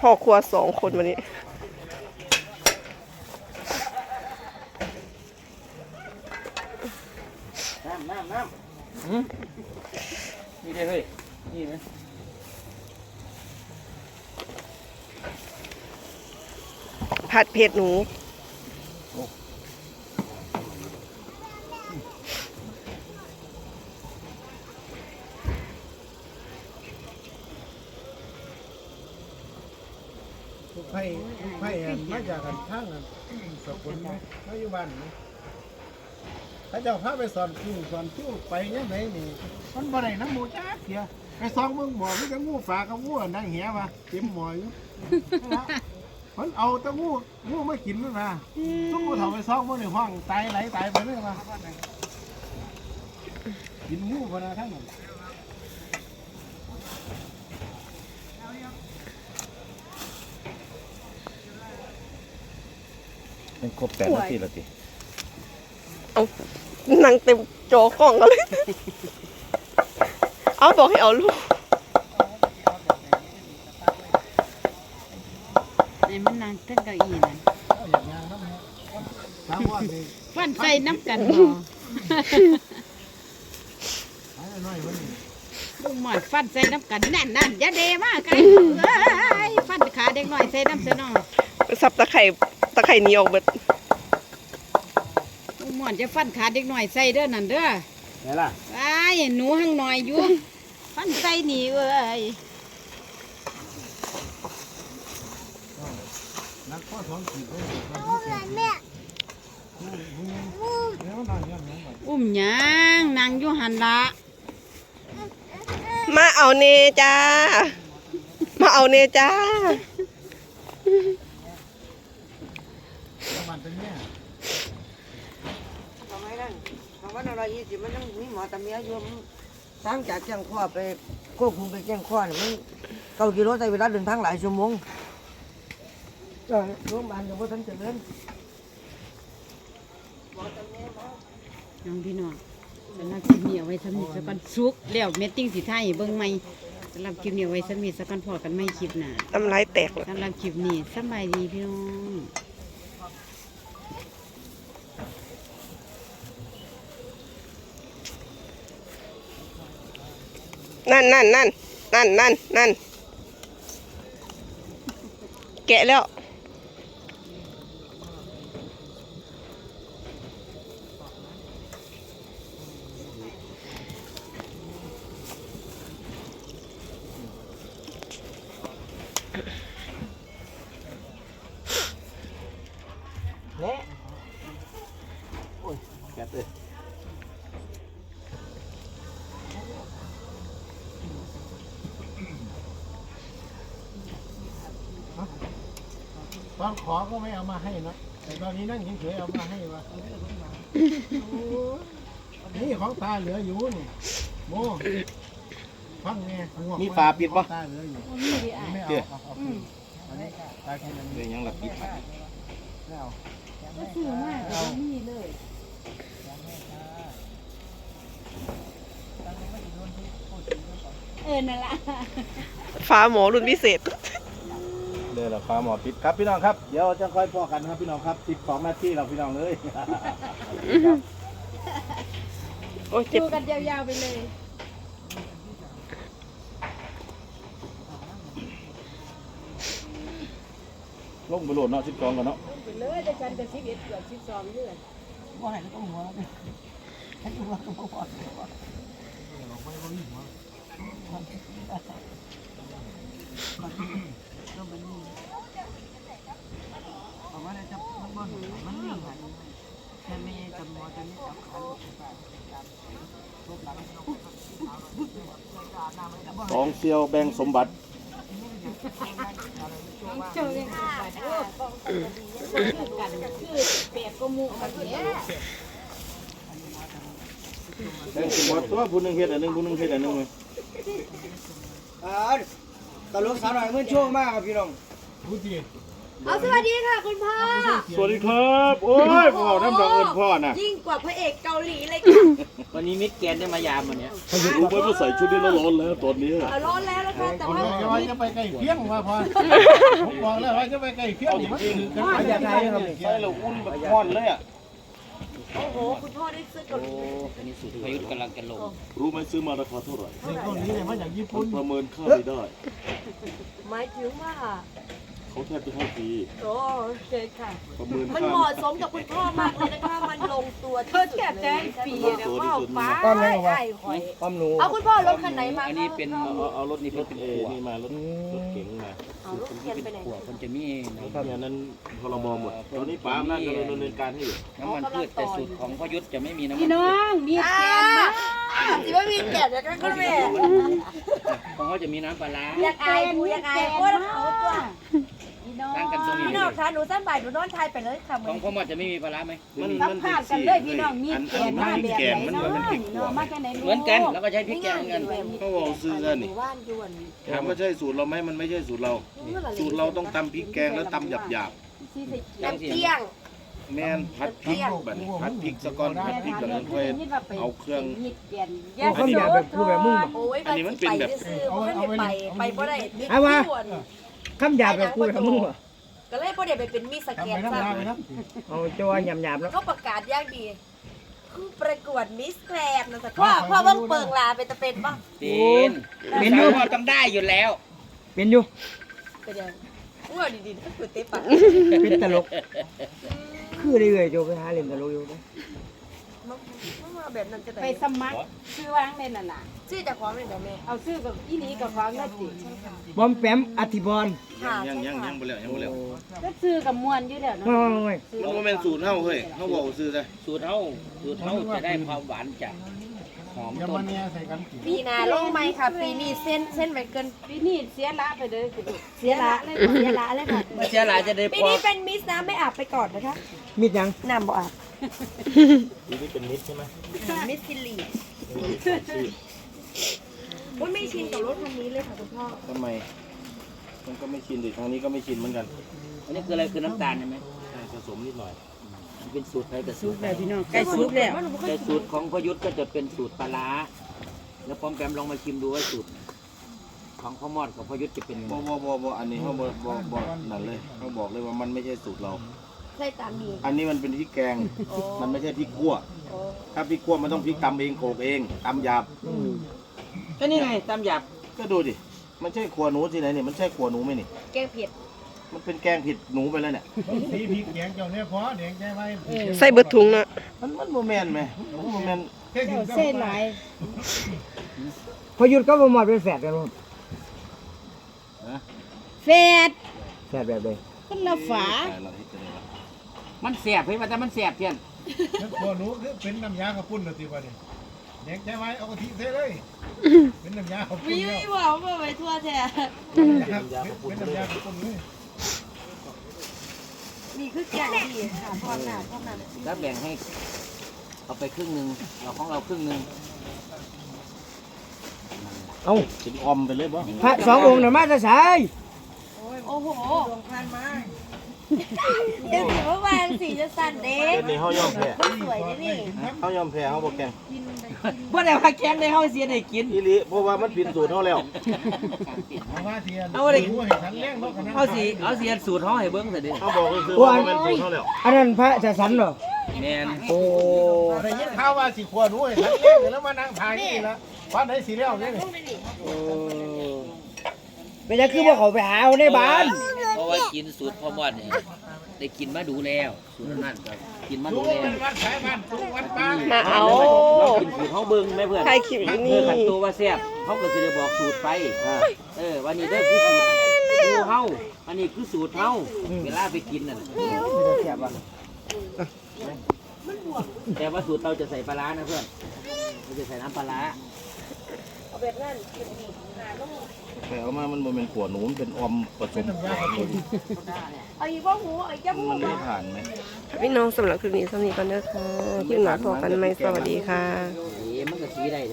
พ่อครัวสองคนวันนี้น้ำน้ำน้ำนี่ได้เฮ้ย นี่ไหมผัดเผ็ดหนู ลูกไผ่ลูกไผ่อันมา จากกันทางอันสกุลไหมมาอยู่บ้านไหมถ้าเจ้าพาไปสอนคิวสอนคิวไปยังไงนี่มันบ่ได้น้ำหมูจ้าเสียไปซองเมืองบ่อมันจะงูฝากับงูอันนั่งเหี้ยมาเต็มหมออยู่มันเอาแตะงูงูไม่กินมันมาทุกงูเถาไปซองมันในห้องตายไหลตายไปเลยมากินงูพอนะทั้งนั้น เป็นครบแปดนาทีแล้วสิเอานั่งเต็มจอกล่องกันเลย เอาบอกให้เอาลูกในมันนางเต้นเก้าอี้นั่นเอาอย่างงานน้ำเนี่ยถามว่าสิฟันใส่น้ำกันบ่หายน้อยมันนี่ลุงหมอดฟันใส่น้ำกันนั่นนั่นอย่าเดมากไกลเอ้ยฟันขาเด็กน้อยใส่น้ำเสยเนอสับตะไคร่ ตะไคร่เหนียวเบิดลุงหมอดจะฟันขาเด็กน้อยใส่เด้อนั่นเด้อไหนล่ะไอ้ายหนูหังหน่อยอยู่ ฟันใส่หนีเว้ยนักข้อท้องขีดเลยครับแม่เนี่ยมันนอนยังไงบ่อุ้มหยังนางอยู่หันละมาเอาเนจ้า มาเอาเนจ้า ประมาณเป็นเนี่ยทำไมนั่นทำวันอะไรยี่สิบมันต้องมีหมอตำเมียอยู่มันทางจากแจ้งข้อไปควบคุมไปแจ้งข้อเนี่ยมันเก้ากิโลใช้เวลาเดินทางหลายชั่วโมงก็โรงพยาบาลยังบ่ทันเจริญน้องพี่น้องสำหรับคลิปนี้เอาไว้สำนิทสักกันสุกแล้วเมตติ้งสิไทายเบิ่งใหม่สำหรับคลิปนี้เอาไว้สำนิทสักกันพอกันไม่คลิปหน้าน้ำลายแตกเลยสำหรับคลิปนี้สำบายดีพี่น้อง นั่นนั่นนั่นนั่นนั่นนั่นแกะแล้วแป ตอนขอก็ไม่เอามาให้นะแต่ตอนนี้นั่งเฉยๆเอามาให้วะโอ้ยนี่ของตาเหลืออยู่นี่โมฟังไงง่วงมีฝาปิดปะตาเหลืออยู่ไม่เอาเอาเอาอันนี้ตาแค่นั้นเดี๋ยวยังหลับปิดไปไม่เอาซื้อมากก็มีเลยเออนั่นละฟ้าหมอรุ่นพิเศษ เดี๋ยวเราฟ้าหมอปิดครับพี่น้องครับ เดี๋ยวจะค่อยพอกันครับพี่น้องครับสิบสองนาทีเราพี่น้องเลยโอ้ยเจ็บดูกันยาวๆไปเลย ลงไปโหลดเนาะสิบสองกันเนาะไปเลยจะจันกับสิบเอ็ดเกือบสิบสองเดือนบ่ให้ต้องหัวเลยให้หัวก็บ่พอเอาว่าอะไรจะมันบ่มันมีหันแค่ไม่จำมอจะไม่จับขันสองเซียวแบ่งสมบัติเจอเลยค่ะกันคือเปียกก็มูกันเนี้ยแบ่งสมบัติตัวผู้หนึ่งเฮ็ดอันหนึ่งผู้หนึ่งเฮ็ดอันหนึ่งเลย ตลกสาวหน่อยเมื่อช่วงมากครับพี่น้องพูดดีเอาสวัสดีค่ะคุณพ่อสวัสดีครับ โอ้ยพ่อน้ำดอกเอิญพ่อน่ะยิ่งกว่าพระเอกเกาหลีเลยค่ะวันนี้มิดแกนได้มายามวันเนี้ยรู้ไหมว่าใส่ชุดนี้แล้วร้อนแล้วตอนนี้เอาร้อนแล้วนะคะแต่คนว่าบอกว่าจะไปใกล้เพียงว่าพอผมบอกแล้วว่าจะไปใกล้เพียงนี่มันคือกันไปอย่างไรครับใส่แล้วอุ่นแบบร้อนเลยอะ โอ้โห คุณพ่อได้ซื้อเกาหลีอันนี้สูตรพยุทธ์กำลังจะลง รู้ไหมซื้อมาราคาเท่าไหร่ในเกาหลีเนี่ยมาจากญี่ปุ่นประเมินค่าไม่ได้ หมายถึงว่า เขาแทบจะให้ฟรีโอ้โอเคค่ะ ประเมินมันค่าเหมาะสมกับคุณพ่อมากเลยนะคะ มันลงตัวที่สุดเลยปีเดี๋ยวว่าฟ้าป้าไอ้หอยความหนูเอาคุณพ่อรถคันไหนมาอันนี้เป็นเอาเอารถนี่เป็นเอนี่มารถรถเก๋งมาเอารถเทียนไปไหนขวคนจะมีครับอย่างนั้นพรบหมดตอนนี้ป๋าอำนาจกำลังดำเนินการให้อยู่น้ำมันพืชแต่สูตรของพยุทธ์จะไม่มีน้ำมันพี่น้องมีดอ่าแกนมาสิว่ามีแก่เดี๋ยวกันก็แม่ของเขาจะมีน้ำปลาร้าอยากอายกูอยากอายโคตรเขาตัวพี่ น้องตั้งกันตรงนี้ พี่น้องคะหนูสั้นบ่ายหนูนอนทายไปเลยค่ะขมึองงพ่อมอดจะไม่มีปลาร้าไหมมันสัมมันภาษณ์กันเลยพี่น้องมีดแกนมาแบบไหนมันเนาะมันติดเนาะมาจากไหนลูกเหมือนกันแล้วก็ใช้พริกแกงเหมือนกันเขาบอกซื้อซะนี่ว่านยวนถามว่าใช่สูตรเราไหมมันไม่ใช่สูตรเรา สูตรเราต้องตำพริกแกงแล้วตำหยาบหยาบน้ำเที่ยงๆแม่นผัดพริกแบบนี้ผัดพริกสะกอนผัดพริกแบบนั้นค่อยเอาเครื่อง มีดแกนยาอันนี้โสแบบพูดแบบมึง โอ้ยอันนี้มันเป็นแบบ ซื้อๆบ่ได้ไปไปบ่ได้เอาวะส่วน คำหยาบแบบกูกับมึงวะก็เลยบ่ได้ไปเป็นมีสทำแกไปนน้ำซะลายไปน้เอาจะว่าหยาบๆแล้วเขาประกาศอย่างดีคือประกวดมิสแกรนด์นะจ๊ะพ่อพ่อเบิ่งเปิงลาเป็นตะเป็นป่ะตีนเป็นอยู่พ่อต้องได้อยู่แล้ว เป็นอยู่เป็นยังว่าดีๆก็คือเตะปากเป็นตลกคือได้เลยโจไปหาเล่นตลกอยู่นะ มันมันมาแบบนั้นจะไปได้สมัครซื้อวางในนั่นน่ะชื่อจากความเป็นแบบแม่เอาซื้อกับอีนี้กับของนั่นสิบอมแปมอธิบรค่ะยังยังยังบ่แล้วยังบ่แล้วก็ซื้อกับมวนอยู่แล้วเนาะไม่ไม่ไม่มันบ่แม่นสูตรเฮาเฮ้ยเฮาบอกซื้อซะสูตรเท่าสูตรเท่าจะได้ความหวานจากหอมำอย่าต้มานเนี่ยใส่กันกินปีหนาลงไหมค่ะปีนี้เส้นเส้นไปเกินปีนี้เสียละไปเลยสิลูกเสียละเลยเสียละเลยค่ะเชื่อหลายจะได้ปีพอนี้เป็นมิสน้ำไม่อาบไปก่อนนะคะมีดยังน้ำบ่อาบ ทีนี้เป็นมิตรใช่ไหมมิสซิลีว่าไม่ชินกับรถคันนี้เลยค่ะคุณพ่อ ทำไม มันก็ไม่ชินดิทางนี้ก็ไม่ชินเหมือนกันอันนี้คืออะไรคือน้ำตาลใช่ไหมใช่ผสมนิดหน่อย มันเป็นสูตรไทยกับสูตรแต่พี่น้องใกล้สุกแล้วแต่สูตรของพยุทธ์ก็จะเป็นสูตรปลาร้าแล้วปอมแปมลองมาชิมดูว่าสูตร ของพ่อมอดกับพยุทธ์จะเป็นยังไงบ่บ่บ่บ่อันนี้เขาบ่บ่บ่นั่นเลยเขาบอกเลยว่ามันไม่ใช่สูตรเรา ใส่ตามนี้อันนี้มันเป็นพริกแกง มันไม่ใช่พริกขั่ว ถ้าพริกขั่วมันต้องพริกตำเองโขลกเองตำหยาบ ก็นี่ไงตามหยาบก็ดูดิ มันใช่ขัวหนูที่ไหนนี่มันใช่ขัวหนูไหมนี่ แกงเผ็ดมันเป็นแกงผิดหนูไปแล้วเนี่ย สีพริกแกงเจ้าเนี่ยพอแดงใจไว้ใส่เบิดถุงนะมันมันโมแมนไหมมันโมแมนแค่กินเส้นหลายพอหยุดก็บ่มาเป็นแฝดกันบ่แฟดแฝดแบบใดคนละฝา มันแสบเฮ้ยมันแต่มันแสบเพี้ยนตัวหนูคือเป็นน้ำยากระปุ้นเลยทีว่านี่แดงใจไว้เอากะทิเทเลย เป็นน้ำยากระปุ้นวิแล้ววบอกว่าไปทั่วแท้เป็นน้ำยากระปุ้นเลยนี่คือแกงดีค่ะพร้อมหน้าพร้อมหน้าแล้วแบ่งให้เอาไปครึ่งหนึ่งเราของเราครึ่งหนึ่งเอ้ากินออมไปเลยบ่พระสององค์น่ะมาจะใช้โอ้โหดวงพันมาก เดี๋ยวสิว่าวางสีจะสั่นเด้เดี๋ยวนี้เฮายอมแพ้สวยนี่นี่เฮายอมแพ้เฮาบ่แกงว่าแต่ว่าแกงได้เขาเสียได้กินอีหลีเพราะว่ามันผิดสูตรเฮาแล้วเอาว่าเทียนเอาอะไรหนูให้ฉันแรงนกกันนะเอาสีเอาเสียสูตรเขาให้เบิ้งสิเดิเฮาบอกก็คือว่ามันสูตรเฮาแล้วอันนั้นพระจะสันเหรอแมนโอ้ได้ยินข่าวว่าสิขวหนูให้ฉันแรงแล้วมานั่งทายนี่ละวันไหนสิแล้วเนี่ยเป็นยังคือว่าเขาไปหาเอาในบ้านเพราะว่ากินสูตรพ่อมอดเนี่ยได้กินมาดูแล้ว สูตรนั่นก็กินมาดูดูแล้วเป็นวัดสายบ้านดูวัดบ้านมาเอาเรากินสูตรเขาเบิ้งไหมเพื่อนใครคลิปอยู่เอนี่อขันตัวว่าแซ่บเขาก็จะได้บอกสูตรไปเออวันนี้ได้คือสูตรกูเฮาอันนี้คือสูตรเฮาเวลาไปกินน่ะแซ่บว่ะแต่ว่าสูตรเราจะใส่ปลาร้านะเพื่อนเราจะใส่น้ำปลาร้า เอาแบบนั้นแต่เอามามันบ่แม่นขวดหนูมันเป็นออมผสมเอาอีกว่าหูเอาอีกแก้หูมันไม่ผ่านไหมพี่น้องสำหรับคลิปนี้สำหรับนี้ก่อนเด้อค่ะคลิปหนาพอกันไหมสวัสดีค่ะเอ๋มันก็สีได้